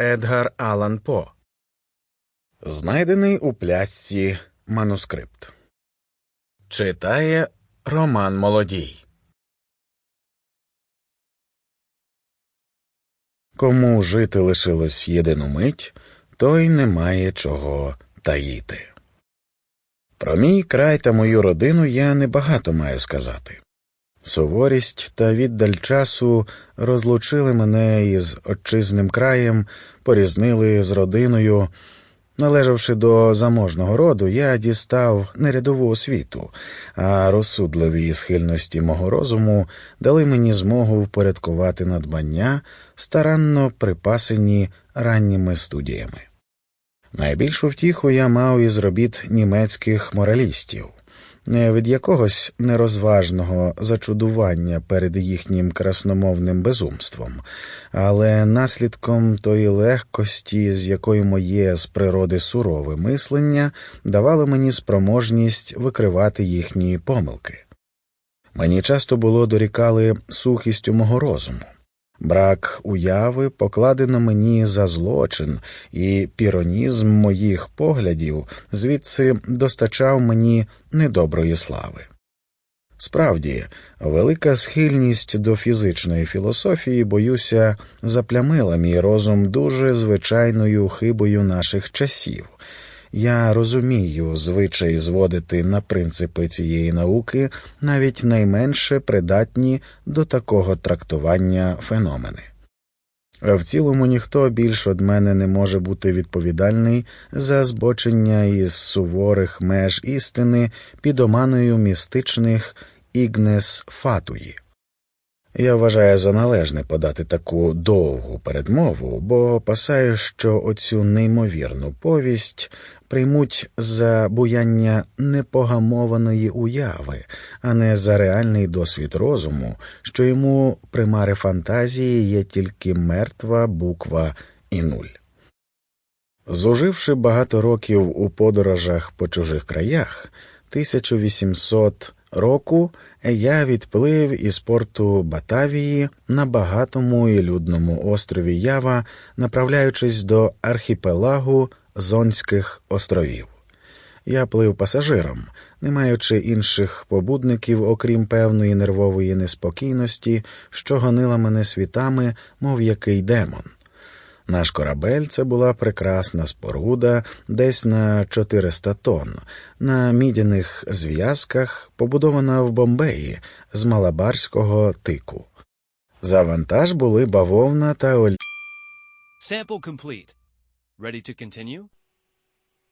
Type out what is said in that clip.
Едгар Алан По. Знайдений у плясці манускрипт. Читає Роман Молодій. Кому жити лишилось єдину мить, той не має чого таїти. Про мій край та мою родину я небагато маю сказати. Суворість та віддаль часу розлучили мене із отчизним краєм, порізнили з родиною. Належавши до заможного роду, я дістав не рядову освіту, а розсудливі схильності мого розуму дали мені змогу впорядкувати надбання, старанно припасені ранніми студіями. Найбільшу втіху я мав із робіт німецьких моралістів, від якогось нерозважного зачудування перед їхнім красномовним безумством, але наслідком тої легкості, з якою моє з природи сурове мислення давало мені спроможність викривати їхні помилки. Мені часто було дорікали сухістю мого розуму. Брак уяви покладено мені за злочин, і піронізм моїх поглядів звідси достачав мені недоброї слави. Справді, велика схильність до фізичної філософії, боюся, заплямила мій розум дуже звичайною хибою наших часів. Я розумію звичай зводити на принципи цієї науки навіть найменше придатні до такого трактування феномени. В цілому ніхто більш од мене не може бути відповідальний за збочення із суворих меж істини під оманою містичних ігнес фатуї. Я вважаю за належне подати таку довгу передмову, бо опасаю, що оцю неймовірну повість приймуть за буяння непогамованої уяви, а не за реальний досвід розуму, що йому примари фантазії є тільки мертва буква і нуль. Зуживши багато років у подорожах по чужих краях, 1800 року я відплив із порту Батавії на багатому і людному острові Ява, направляючись до архіпелагу Зонських островів. Я плив пасажиром, не маючи інших побудників, окрім певної нервової неспокійності, що гонила мене світами, мов який демон. Наш корабель це була прекрасна споруда, десь на 400 тонн, на мідяних зв'язках, побудована в Бомбеї з малабарського тику. За вантаж були бавовна та олі. Sample complete. Ready to continue?